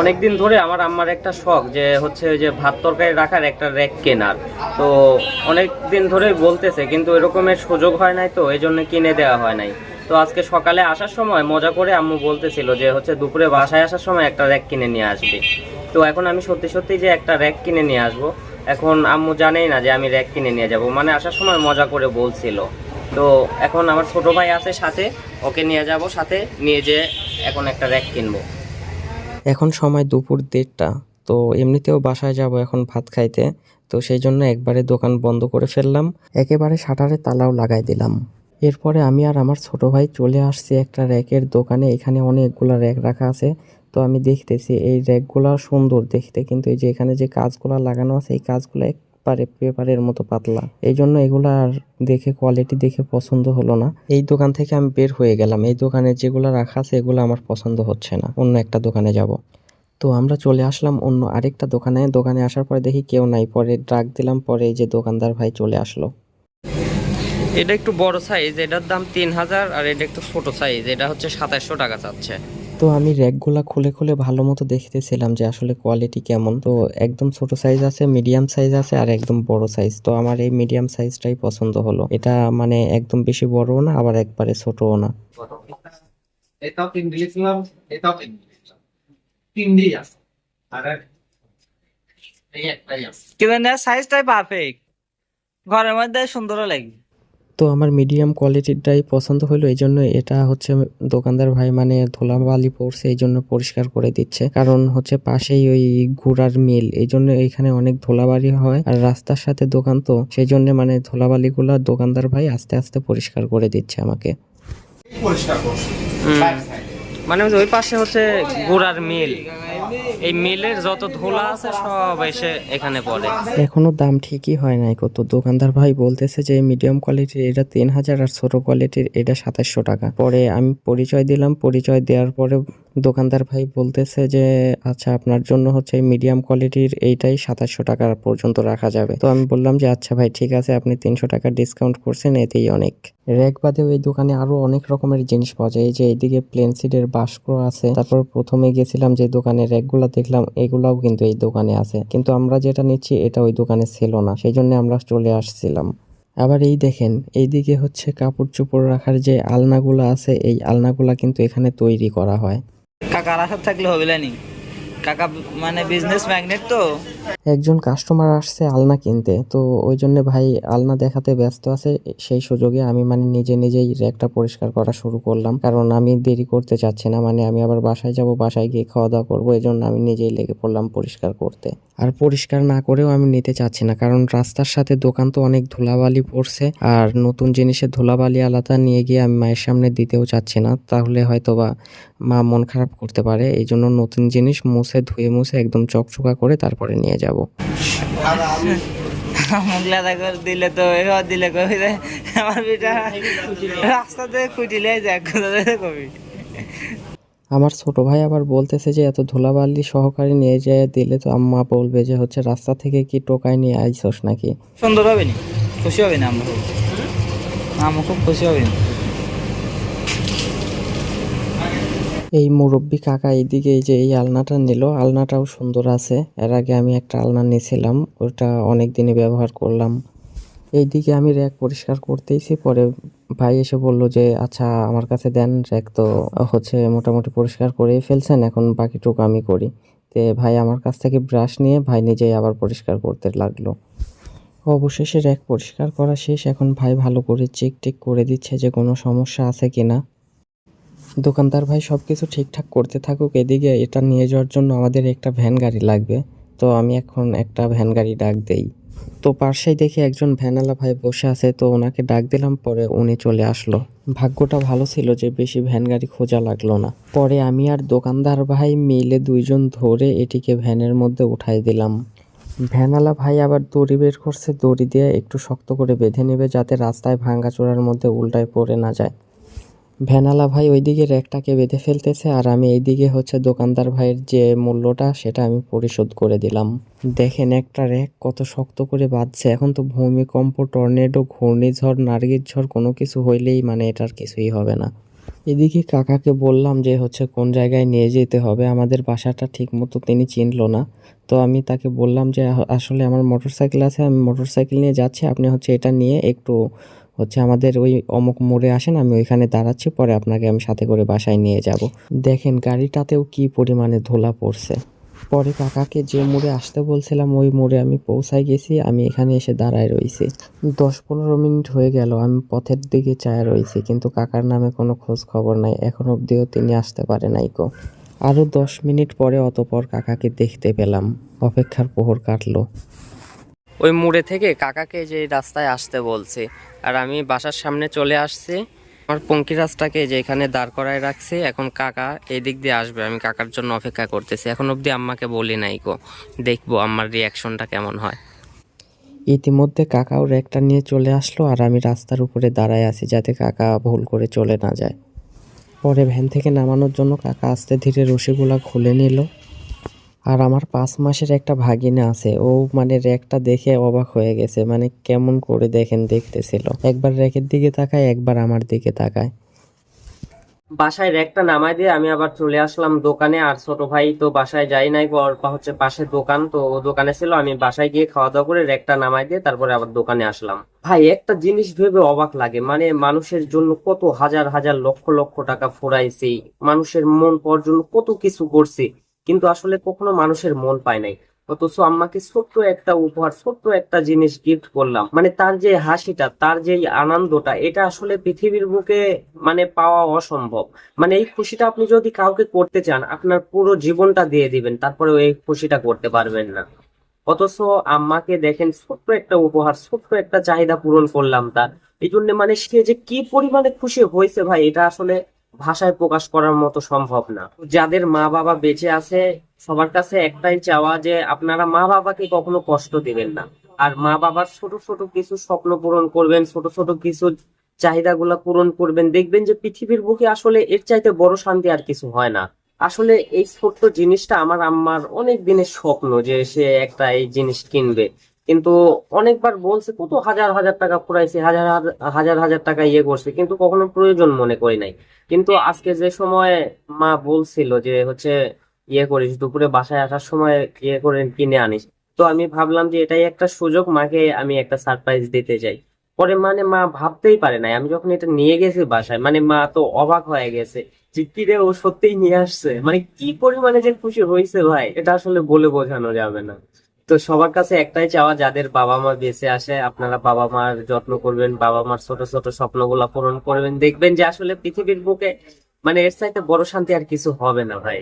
অনেকদিন ধরে আমার আম্মার একটা শখ যে হচ্ছে ওই যে ভাত তরকারি রাখার একটা র্যাক কেনার। তো অনেক দিন ধরে বলতেছে, কিন্তু এরকমের সুযোগ হয় নাই তো এই জন্য কিনে দেওয়া হয় নাই। তো আজকে সকালে আসার সময় মজা করে আম্মু বলতেছিল যে হচ্ছে দুপুরে বাসায় আসার সময় একটা র্যাক কিনে নিয়ে আসবে। তো এখন আমি সত্যি সত্যি যে একটা র্যাক কিনে নিয়ে আসব, এখন আম্মু জানেই না যে আমি র্যাক কিনে নিয়ে যাব। মানে আসার সময় মজা করে বলছিল। তো এখন আমার ছোট ভাই আছে সাথে, ওকে নিয়ে যাব সাথে, নিয়ে যে এখন একটা র্যাক কিনবো। এখন সময় দুপুর দেড়টা। তো এমনিতেও বাসায় যাব এখন ভাত খাইতে। তো সেই জন্য একবারে দোকান বন্ধ করে ফেললাম। একেবারে শাটারে তালাও লাগাই দিলাম। এরপরে আমি আর আমার ছোট ভাই চলে আসছি একটা র্যাকের দোকানে। এখানে অনেকগুলো র্যাক রাখা আছে। তো আমি দেখতেছি এই র্যাকগুলো সুন্দর দেখতে। কিন্তু এই যে এখানে যে কাজগুলো লাগানো আছে, এই কাজগুলো একবারে পেপারের মতো পাতলা। এই জন্য এগুলো আর দেখে কোয়ালিটি দেখে পছন্দ হলো না। এই দোকান থেকে আমি বের হয়ে গেলাম। এই দোকানে যেগুলো রাখা আছে, এগুলো আমার পছন্দ হচ্ছে না। অন্য একটা দোকানে যাব। তো আমরা চলে আসলাম অন্য আরেকটা দোকানে। দোকানে আসার পরে দেখি কেউ নাই। পরে ডাক দিলাম। পরে এই যে দোকানদার ভাই চলে আসলো। এটা একটু বড় সাইজ এটার দাম তিন হাজার আর এটা একটু ছোট সাইজ এটা হচ্ছে সাতাশশো টাকা চাচ্ছে। তো আমি র্যাকগুলা খুলে খুলে ভালো মতো দেখতেছিলাম যে আসলে কোয়ালিটি কেমন। তো একদম ছোট সাইজ আছে মিডিয়াম সাইজ আছে আর একদম বড় সাইজ তো আমার এই মিডিয়াম সাইজটাই পছন্দ হলো। এটা মানে একদম বেশি বড়ও না আবার একবারে ছোটও না। এটাও তিন দিয়েছিলাম এটাও তিন দিয়েছিলাম তিনটেই আছে। আর এই একটাই আছে। কিন্তু সাইজটাই পারফেক্ট ঘরের মধ্যে সুন্দরও লাগবে তো আমার মিডিয়াম কোয়ালিটিরটাই পছন্দ হলো এই জন্য এটা হচ্ছে দোকানদার ভাই মানে ধুলাবালি পড়ছে এই জন্য পরিষ্কার করে দিচ্ছে। কারণ হচ্ছে পাশেই ওই ঘোড়ার মিল এই জন্য এখানে অনেক ধুলাবালি হয়। আর রাস্তার সাথে দোকান তো সেই জন্য মানে ধুলাবালিগুলো দোকানদার ভাই আস্তে আস্তে পরিষ্কার করে দিচ্ছে আমাকে। পরিষ্কার করছি? মানে ওই পাশে হচ্ছে গুড়ার মিল। এই মিলের যত ধুলা আছে সব এসে এখানে পড়ে। এখনও দাম ঠিকই হয় নাই কত। দোকানদার ভাই বলতেছে যে মিডিয়াম কোয়ালিটির এটা তিন হাজার আর ছোট কোয়ালিটির এটা সাতাশশো টাকা। পরে আমি পরিচয় দিলাম। পরিচয় দেওয়ার পরে দোকানদার ভাই বলতেছে যে আচ্ছা আপনার জন্য হচ্ছে মিডিয়াম কোয়ালিটির এইটাই সাতাশশো টাকা পর্যন্ত রাখা যাবে। তো আমি বললাম যে আচ্ছা ভাই, ঠিক আছে, আপনি তিনশো টাকা ডিসকাউন্ট করছেন, এতেই অনেক। র্যাক বাদেও এই দোকানে আরও অনেক রকমের জিনিস পাওয়া যায়। এই যে এইদিকে প্লেন সিডের বাস্ক আছে। তারপর প্রথমে গেছিলাম যে দোকানে র্যাকগুলো দেখলাম, এগুলাও কিন্তু এই দোকানে আছে। কিন্তু আমরা যেটা নিচ্ছি, এটা ওই দোকানে ছিল না। সেই জন্য আমরা চলে আসছিলাম। আবার এই দেখেন, এইদিকে হচ্ছে কাপড় চোপড় রাখার যে আলনাগুলো আছে, এই আলনাগুলা কিন্তু এখানে তৈরি করা হয়। কাকার আসার থাকলে হবে নি কাকা মানে বিজনেস ম্যাগনেট তো। একজন কাস্টমার আসছে আলনা কিনতে, তো ওই জন্য ভাই আলনা দেখাতে ব্যস্ত আছে, সেই সুযোগে আমি মানে নিজে নিজেই র্যাকটা পরিষ্কার করা শুরু করলাম। কারণ আমি দেরি করতে চাচ্ছি না মানে আমি আবার বাসায় যাব, বাসায় গিয়ে খাওয়া দাওয়া করব এই জন্য আমি নিজেই লেগে পড়লাম পরিষ্কার করতে। আর পরিষ্কার না করেও আমি নিতে চাচ্ছি না, কারণ রাস্তার সাথে দোকান তো অনেক ধুলাবালি পড়ছে, আর নতুন জিনিসের ধুলাবালি আলাদা নিয়ে গিয়ে আমি মায়ের সামনে দিতেও চাচ্ছি না, তাহলে হয়তো বা মা মন খারাপ করতে পারে এই জন্য নতুন জিনিস মুছে ধুয়ে মুছে একদম চকচকা করে তারপরে নিয়ে যাব। মুগলা করে দিলে তো দিলে কবি আমার বেটা রাস্তাতে খুঁটিলে যাক কবি। আমার ছোট ভাই আবার বলতেছে যে এত ধুলাবালি সহকারে নিয়ে যেয়ে দিলে তো আম্মা বলবে যে হচ্ছে রাস্তা থেকে কি টোকাই নিয়ে আইসস নাকি? সুন্দর হবে নি? খুশি হবে না আমরা আমরা খুব খুশি হবে। না এই মুরব্বী কাকা এইদিকে এই যে এই আলনাটা নিল, আলনাটাও সুন্দর আছে। এর আগে আমি একটা আলনা নিয়েছিলাম, ওটা অনেক দিনে ব্যবহার করলাম। এইদিকে আমি র্যাক পরিষ্কার করতেইছি, পরে ভাই এসে বলল যে আচ্ছা আমার কাছে দেন র্যাক তো হচ্ছে মোটামুটি পরিষ্কার করেই ফেলছেন, এখন বাকিটুকু আমি করি। তে ভাই আমার কাছ থেকে ব্রাশ নিয়ে ভাই নিজেই আবার পরিষ্কার করতে লাগল। অবশেষে র্যাক পরিষ্কার করা শেষ, এখন ভাই ভালো করে চেক টেক করে দিচ্ছে যে কোনো সমস্যা আছে কিনা। দোকানদার ভাই সব কিছু ঠিকঠাক করতে থাকুক, এদিকে এটা নিয়ে যাওয়ার জন্য আমাদের একটা ভ্যান গাড়ি লাগবে। তো আমি এখন একটা ভ্যান গাড়ি ডাক দেই। তো পাশেই দেখি একজন ভ্যানালা ভাই বসে আছে, তো ওনাকে ডাক দিলাম, পরে উনি চলে আসলো। ভাগ্যটা ভালো ছিল যে বেশি ভ্যান গাড়ি খোঁজা লাগল না। পরে আমি আর দোকানদার ভাই মিলে দুইজন ধরে এটিকে ভ্যানের মধ্যে উঠাই দিলাম। ভ্যানালা ভাই আবার দড়ি বের করছে, দড়ি দিয়ে একটু শক্ত করে বেঁধে নেবে যাতে রাস্তায় ভাঙ্গাচোরার মধ্যে উল্টায় পড়ে না যায়। ভ্যানালা ভাই ওইদিকে র্যাকটাকে বেঁধে ফেলতেছে আর আমি এইদিকে হচ্ছে দোকানদার ভাইয়ের যে মূল্যটা সেটা আমি পরিশোধ করে দিলাম। দেখেন একটা র্যাক কত শক্ত করে বাঁধছে। এখন তো ভূমিকম্প, টর্নেডো, ঘূর্ণিঝড় নার্গির ঝড় কোনো কিছু হইলেই মানে এটার কিছুই হবে না। এদিকে কাকাকে বললাম যে হচ্ছে কোন জায়গায় নিয়ে যেতে হবে, আমাদের বাসাটা ঠিক মতো তিনি চিনলো না। তো আমি তাকে বললাম যে আসলে আমার মোটরসাইকেল আছে, আমি মোটরসাইকেল নিয়ে যাচ্ছি, আপনি হচ্ছে এটা নিয়ে একটু হচ্ছে আমাদের ওই অমুক মোড়ে আসেন, আমি ওইখানে দাঁড়াচ্ছি, পরে আপনাকে আমি সাথে করে বাসায় নিয়ে যাব। দেখেন গাড়িটাতেও কি পরিমাণে ধোলা পড়ছে। পরে কাকাকে যে মোড়ে আসতে বলছিলাম, ওই মোড়ে আমি পৌঁছায় গেছি, আমি এখানে এসে দাঁড়ায় রয়েছি দশ পনেরো মিনিট হয়ে গেল, আমি পথের দিকে চায় রয়েছি কিন্তু কাকার নামে কোনো খোঁজ খবর নাই, এখন অবধিও তিনি আসতে পারে নাই কো। আরও দশ মিনিট পরে অতপর কাকাকে দেখতে পেলাম, অপেক্ষার প্রহর কাটলো। ওই মোড়ে থেকে কাকাকে যে রাস্তায় আসতে বলছে। আর আমি বাসার সামনে চলে আসছি। আমার পঙ্কিরাজটাকে যে এখানে দাঁড় করায় রাখছি, এখন কাকা এই দিক দিয়ে আসবে। আমি কাকার জন্য অপেক্ষা করতেছি। এখন অবধি আম্মাকে বলি নাই গো। দেখব আমার রিয়াকশনটা কেমন হয়। ইতিমধ্যে কাকাও র্যাকটা নিয়ে চলে আসলো আর আমি রাস্তার উপরে দাঁড়ায় আছি যাতে কাকা ভুল করে চলে না যায়। পরে ভ্যান থেকে নামানোর জন্য কাকা আস্তে ধীরে রশিগুলা খুলে নিল। আর আমার পাঁচ মাসের একটা ভাগিনা আছে, ও মানে র্যাকটা দেখে অবাক হয়ে গেছে মানে কেমন করে দেখেন দেখতেছিল। একবার র্যাকের দিকে তাকায়, একবার আমার দিকে তাকায়। বাসায় র্যাকটা নামাই দিয়ে আমি আবার চলে আসলাম দোকানে, আর ছোট ভাই তো বাসায় যাই নাই হচ্ছে পাশে দোকান, তো ও দোকানে ছিল, আমি বাসায় গিয়ে খাওয়া দাওয়া করে র্যাকটা নামাই দিয়ে তারপরে আবার দোকানে আসলাম। ভাই, একটা জিনিস ভেবে অবাক লাগে মানে মানুষের জন্য কত হাজার হাজার লক্ষ লক্ষ টাকা ফোরাইছি, মানুষের মন জন্য কত কিছু করছি। কিন্তু আসলে কখনো মানুষের মন পায় নাই। অথচ আম্মাকে ছোট্ট একটা উপহার, ছোট্ট একটা জিনিস গিফট করলাম। মানে তার যে হাসিটা, তার যে আনন্দটা, এটা আসলে পৃথিবীর বুকে মানে পাওয়া অসম্ভব। মানে এই খুশিটা আপনি যদি কাউকে করতে চান, আপনার পুরো জীবনটা দিয়ে দিবেন তারপরে এই খুশিটা করতে পারবেন না। অথচ আম্মাকে দেখেন, ছোট্ট একটা উপহার, ছোট্ট একটা চাহিদা পূরণ করলাম তার। এই জন্য মানে সে যে কি পরিমাণে খুশি হয়েছে ভাই, এটা আসলে ভাষায় প্রকাশ করার মতো সম্ভব না। যাদের মা বাবা বেঁচে আছে, সবার কাছে একটাই চাওয়া যে আপনারা মা বাবাকে কখনো কষ্ট দিবেন না। আর মা বাবার ছোট ছোট কিছু স্বপ্ন পূরণ করবেন, ছোট ছোট কিছু চাহিদা চাহিদাগুলো পূরণ করবেন, দেখবেন যে পৃথিবীর বুকে আসলে এর চাইতে বড় শান্তি আর কিছু হয় না। আসলে এই ছোট্ট জিনিসটা আমার আম্মার অনেক দিনের স্বপ্ন যে সে একটা এই জিনিস কিনবে। কিন্তু অনেকবার বলছে, কত হাজার হাজার টাকা ফুরাইছে হাজার হাজার- হাজার টাকা ইয়ে করছে। কিন্তু কখনো প্রয়োজন মনে করি নাই। কিন্তু আজকে যে সময় মা বলছিল যে হচ্ছে ইয়ে করিস, দুপুরে বাসায় আসার সময় ইয়ে করে কিনে আনিস। তো আমি ভাবলাম যে এটাই একটা সুযোগ, মাকে আমি একটা সারপ্রাইজ দিতে চাই। পরে মানে মা ভাবতেই পারে নাই। আমি যখন এটা নিয়ে গেছি বাসায় মানে মা তো অবাক হয়ে গেছে যে, কি রে, ও সত্যিই নিয়ে আসছে? মানে কি পরিমাণে যে খুশি হয়েছে ভাই, এটা আসলে বলে বোঝানো যাবে না। তো সবার কাছে একটাই চাওয়া, যাদের বাবা মা বেঁচে আসে, আপনারা বাবা মার যত্ন করবেন বাবা মার ছোট ছোট স্বপ্নগুলো পূরণ করবেন। দেখবেন যে আসলে পৃথিবীর বুকে মানে এর চাইতে বড় শান্তি আর কিছু হবে না, ভাই।